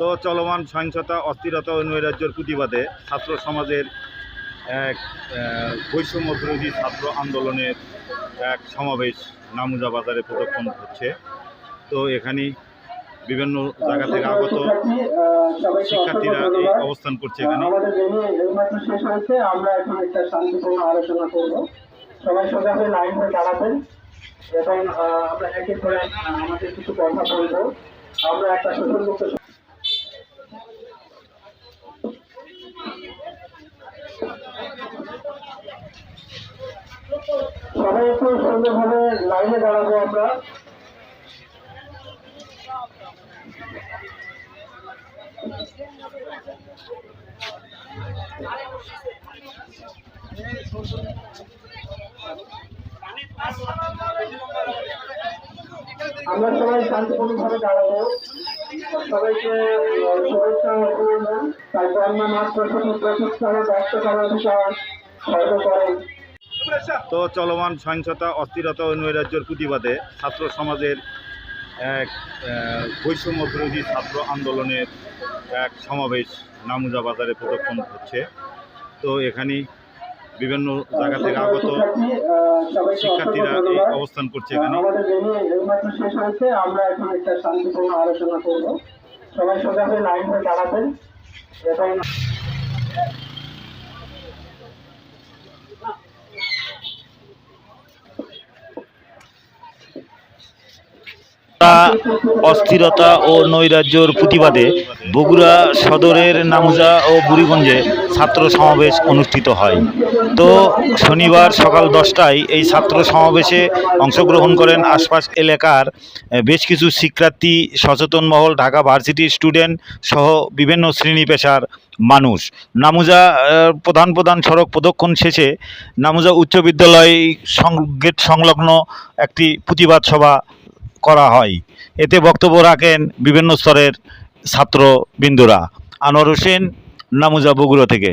তো চলমান সহিংসতা অস্থিরতা ও নৈরাজ্যের প্রতিবাদে ছাত্র সমাজের এক বৈষম্য বিরোধী ছাত্র আন্দোলনের এক সমাবেশ নামুজা বাজারে প্রদর্শন হচ্ছে। তো এখানে বিভিন্ন জায়গা থেকে আগত শিক্ষার্থীরা এই অবস্থান করছে এখানে। আমরা এখন একটা শান্তিপূর্ণ আলোচনা করব। সবাই সোজা হয়ে লাইন হয়ে দাঁড়াবেন এবং আমরা এক এক করে আমাদের কিছু কথা বলব। আমরা একটা শোষণমুক্ত একটু সুন্দরভাবে লাইনে দাঁড়াবো আমরা। আমরা সবাই শান্তিপূর্ণভাবে দাঁড়াবো। সবাইকে শুভেচ্ছা তারপর আমরা মাঠ প্রশাসন প্রতিষ্ঠানে ব্যস্ত করার অধিকার খর্ব করেন তো চলমান সহিংসতা অস্থিরতা ও নৈরাজ্যের প্রতিবাদে ছাত্র সমাজের এক বৈষম্য বিরোধী ছাত্র আন্দোলনের এক সমাবেশ নামুজা বাজারে প্রদর্শন হচ্ছে। তো এখানে বিভিন্ন জায়গা থেকে আগত শিক্ষার্থীরা এই অবস্থান করছে এখানে। আমাদের ভেন্যু এইমাত্র শেষ হয়েছে আমরা এখন একটা শান্তিপূর্ণ আলোচনা করব। সবাই সোজা হয়ে লাইন দাঁড়াবেন। এবং অস্থিরতা ও নৈরাজ্যর প্রতিবাদে বগুড়া সদরের নামুজা ও বুড়িগঞ্জে ছাত্র সমাবেশ অনুষ্ঠিত হয়। তো শনিবার সকাল দশটায় এই ছাত্র সমাবেশে অংশগ্রহণ করেন আশপাশ এলাকার বেশ কিছু শিক্ষার্থী, সচেতন মহল, ঢাকা ভার্সিটির স্টুডেন্ট সহ বিভিন্ন শ্রেণি পেশার মানুষ। নামুজা প্রধান প্রধান সড়ক প্রদক্ষিণ শেষে নামুজা উচ্চ বিদ্যালয় গেট সংলগ্ন একটি প্রতিবাদ সভা করা হয়। এতে বক্তব্য রাখেন বিভিন্ন স্তরের ছাত্রবৃন্দরা। আনোয়ার হোসেন নামুজা বগুড়া থেকে।